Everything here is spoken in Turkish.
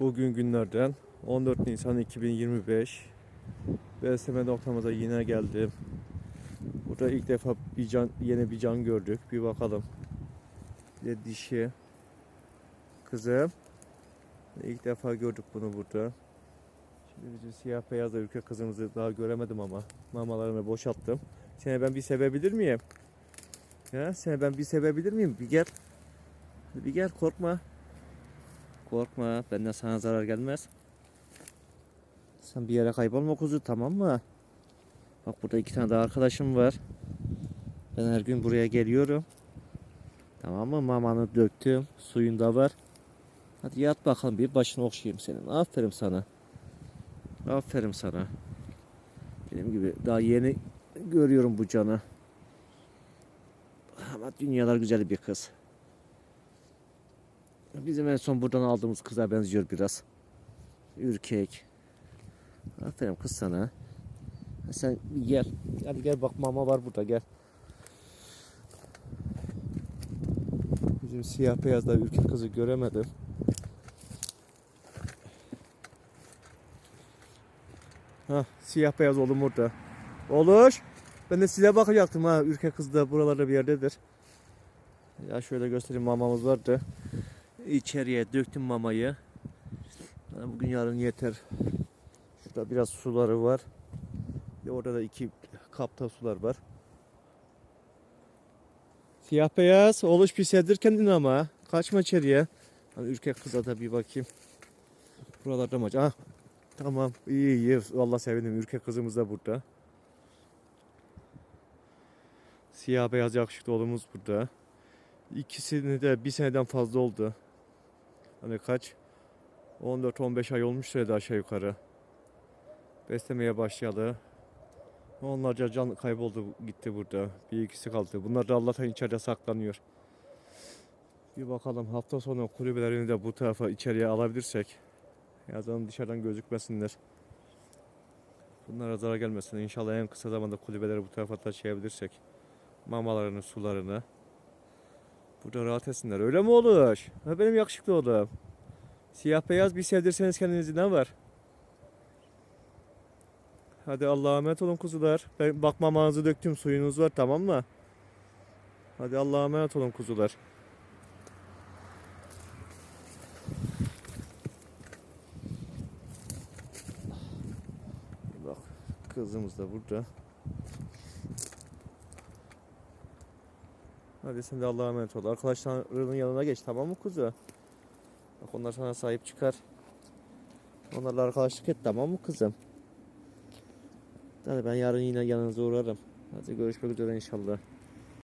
Bugün günlerden 14 Nisan 2025 Besleme noktamıza yine geldim. Burada ilk defa bir can, yeni bir can gördük. Bir bakalım. Bir de dişi. Kızım. İlk defa gördük bunu burada. Şimdi bizim siyah beyaz da ülke kızımızı daha göremedim ama mamalarını boşalttım. Seni ben bir sevebilir miyim? Ya seni ben bir sevebilir miyim? Bir gel. Bir gel korkma. Korkma benden sana zarar gelmez. Sen bir yere kaybolma kuzu tamam mı? Bak burada iki tane daha arkadaşım var. Ben her gün buraya geliyorum. Tamam mı? Mamanı döktüm. Suyun da var. Hadi yat bakalım bir başını okşayayım senin. Aferin sana. Aferin sana. Benim gibi daha yeni görüyorum bu canı. Ama dünyalar güzel bir kız. Bizim en son buradan aldığımız kıza benziyor biraz. Ürkek. Aferin kız sana. Sen gel. Hadi gel bak mama var burada gel. Bizim siyah beyazda ürkek kızı göremedim. Ha siyah beyaz oğlum burada. Olur. Ben de size bakacaktım ha. Ürkek kız da buralarda bir yerdedir. Ya şöyle göstereyim mamamız vardı. İçeriye döktüm mamayı. Bugün yarın yeter. Şurada biraz suları var. Ve orada da iki kapta sular var. Siyah beyaz. Oluş sevdir kendini ama. Kaçma içeriye. Hani ürkek kıza da bir bakayım. Buralarda mı? Ah, tamam. İyi iyi. Vallahi sevindim. Ürkek kızımız da burada. Siyah beyaz yakışıklı oğlumuz burada. İkisini de bir seneden fazla oldu. Hani kaç? 14-15 ay olmuş da aşağı yukarı. Beslemeye başladı. Onlarca can kayboldu gitti burada. Bir ikisi kaldı. Bunlar da Allah'tan içeride saklanıyor. Bir bakalım hafta sonu kulübelerini de bu tarafa içeriye alabilirsek. Yazın dışarıdan gözükmesinler. Bunlara zarar gelmesin. İnşallah en kısa zamanda kulübeleri bu tarafa taşıyabilirsek. Mamalarını, sularını. Burada rahat etsinler. Öyle mi olur? Ha benim yakışıklı oğlum. Siyah beyaz bir sevdirseniz kendinizi ne var? Hadi Allah'a emanet olun kuzular. Ben bak mamanızı döktüm suyunuz var tamam mı? Hadi Allah'a emanet olun kuzular. Bak kızımız da burada. Hadi sen de Allah'a emanet ol. Arkadaşlarının yanına geç tamam mı kuzu? Bak onlar sana sahip çıkar. Onlarla arkadaşlık et tamam mı kızım? Hadi ben yarın yine yanınıza uğrarım. Hadi görüşmek üzere inşallah.